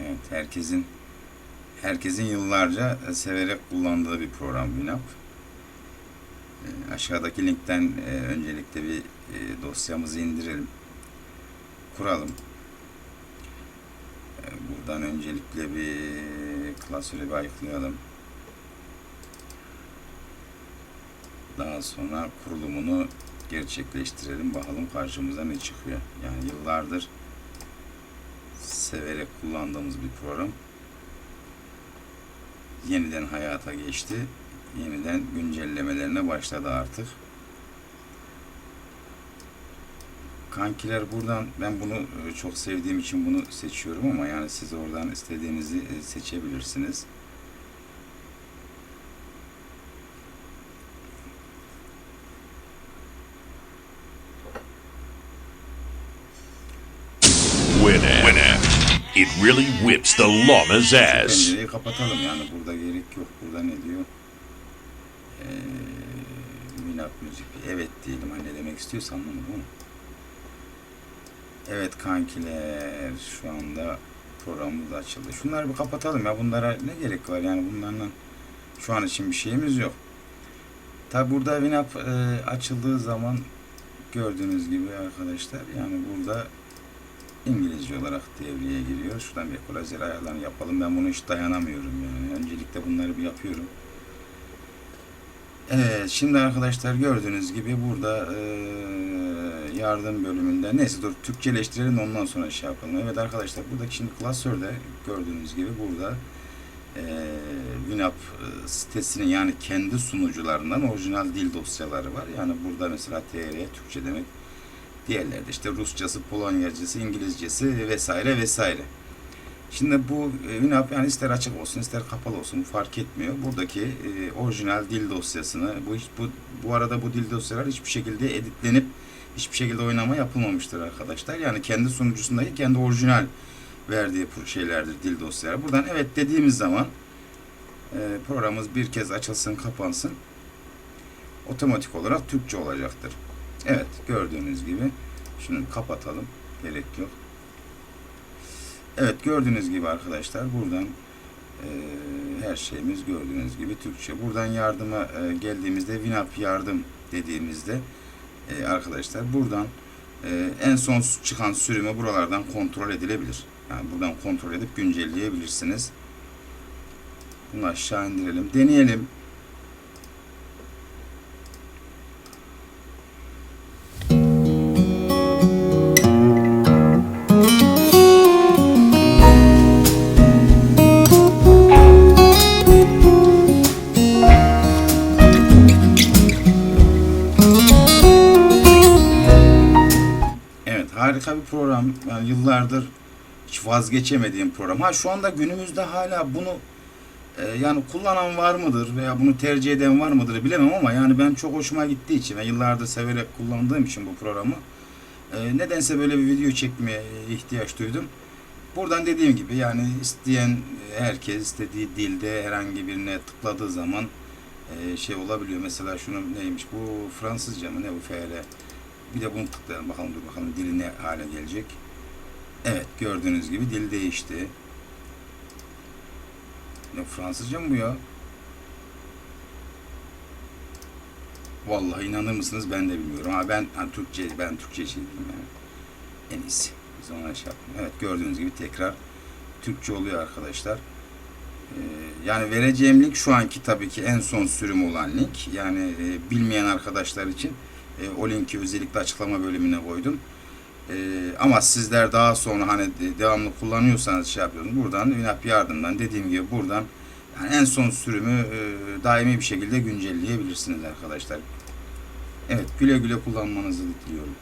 Evet, herkesin herkesin yıllarca severek kullandığı bir program Winamp. E, aşağıdaki linkten e, öncelikle bir e, dosyamızı indirelim. Kuralım. E, buradan öncelikle bir klasörü bir ayıklayalım. Daha sonra kurulumunu gerçekleştirelim. Bakalım karşımıza ne çıkıyor. Yani yıllardır severek kullandığımız bir program yeniden hayata geçti. Yeniden güncellemelerine başladı artık. Kankiler buradan ben bunu e, çok sevdiğim için bunu seçiyorum ama yani siz oradan istediğinizi e, seçebilirsiniz. Winamp. It really whips the llama's ass. Pencereyi kapatalım yani burada gerek yok. Burada ne diyor? Ee, Winamp müzik. Evet diyelim hani ne demek istiyorsa anlamadım ama. Evet kankiler şu anda programımız açıldı. Şunları bir kapatalım ya bunlara ne gerek var yani bunlarla şu an için bir şeyimiz yok. Tabi burada Winamp e, açıldığı zaman gördüğünüz gibi arkadaşlar yani burada İngilizce olarak devreye giriyor. Şuradan bir ekolazer ayarlarını yapalım. Ben bunu hiç dayanamıyorum yani. Öncelikle bunları bir yapıyorum. Evet, şimdi arkadaşlar gördüğünüz gibi burada eee, yardım bölümünde neyse dur Türkçeleştirelim ondan sonra şey yapalım. Evet arkadaşlar buradaki şimdi klasörde gördüğünüz gibi burada eee Winamp e, sitesinin yani kendi sunucularından orijinal dil dosyaları var. Yani burada mesela TR Türkçe demek Diğerleri de işte Rusçası, Polonyacası, İngilizcesi vesaire vesaire. Şimdi bu e, Winamp yani ister açık olsun ister kapalı olsun fark etmiyor. Buradaki e, orijinal dil dosyasını bu bu bu arada bu dil dosyalar hiçbir şekilde editlenip hiçbir şekilde oynama yapılmamıştır arkadaşlar. Yani kendi sunucusundaki kendi orijinal verdiği şeylerdir dil dosyaları. Buradan evet dediğimiz zaman e, programımız bir kez açılsın kapansın otomatik olarak Türkçe olacaktır. Evet gördüğünüz gibi şunu kapatalım gerek yok. Evet gördüğünüz gibi arkadaşlar buradan e, her şeyimiz gördüğünüz gibi Türkçe. Buradan yardıma e, geldiğimizde Winamp yardım dediğimizde e, arkadaşlar buradan e, en son çıkan sürümü buralardan kontrol edilebilir. Yani buradan kontrol edip güncelleyebilirsiniz. Bunu aşağı indirelim. Deneyelim. Program. Yani yıllardır hiç vazgeçemediğim program. Ha şu anda günümüzde hala bunu e, yani kullanan var mıdır veya bunu tercih eden var mıdır bilemem ama yani ben çok hoşuma gittiği için ve yıllardır severek kullandığım için bu programı e, nedense böyle bir video çekmeye ihtiyaç duydum. Buradan dediğim gibi yani isteyen herkes istediği dilde herhangi birine tıkladığı zaman e, şey olabiliyor. Mesela şunu neymiş bu Fransızca mı ne bu FR? Bir de bunu tıklayalım bakalım dur bakalım dili ne hale gelecek. Evet gördüğünüz gibi dil değişti. Ne Fransızca mı bu ya? Vallahi inanır mısınız ben de bilmiyorum. Ha ben ha, Türkçe ben Türkçe diyeyim yani. En iyisi. Biz ona şey yapalım. Evet gördüğünüz gibi tekrar Türkçe oluyor arkadaşlar. Ee, yani vereceğim link şu anki tabii ki en son sürüm olan link. Yani e, bilmeyen arkadaşlar için e, o linki özellikle açıklama bölümüne koydum. E, ama sizler daha sonra hani de- devamlı kullanıyorsanız şey yapıyorsunuz. Buradan Winamp yardımdan dediğim gibi buradan yani en son sürümü e, daimi bir şekilde güncelleyebilirsiniz arkadaşlar. Evet güle güle kullanmanızı diliyorum.